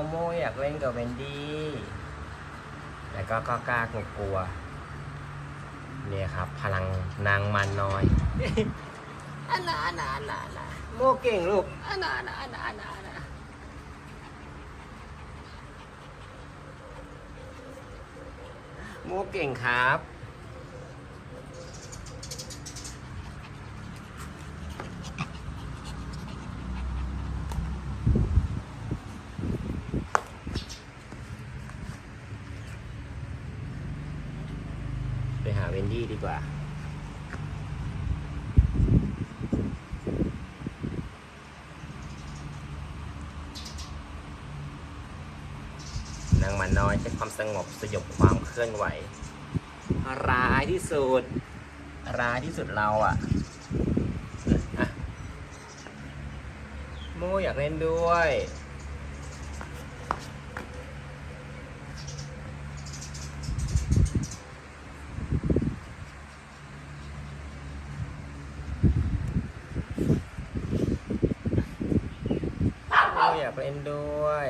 กับเวนดี้แล้วก็ก็กล้ากลัวกลัวเนี่ยครับ พลังนางมันน้อยอันน่ะอันน่ะอันน่ะอันน่ะโมเก่งลูกอันน่ะอันน่ะอันน่ะอันน่ะอันน่ะโมเก่งครับ หาเวนดี้ดีกว่า นางมันน้อยใช้ความสงบสยบความเคลื่อนไหว ร้ายที่สุด ร้ายที่สุดเราอะอะโมอยากเล่นด้วย โมอยากเล่นด้วย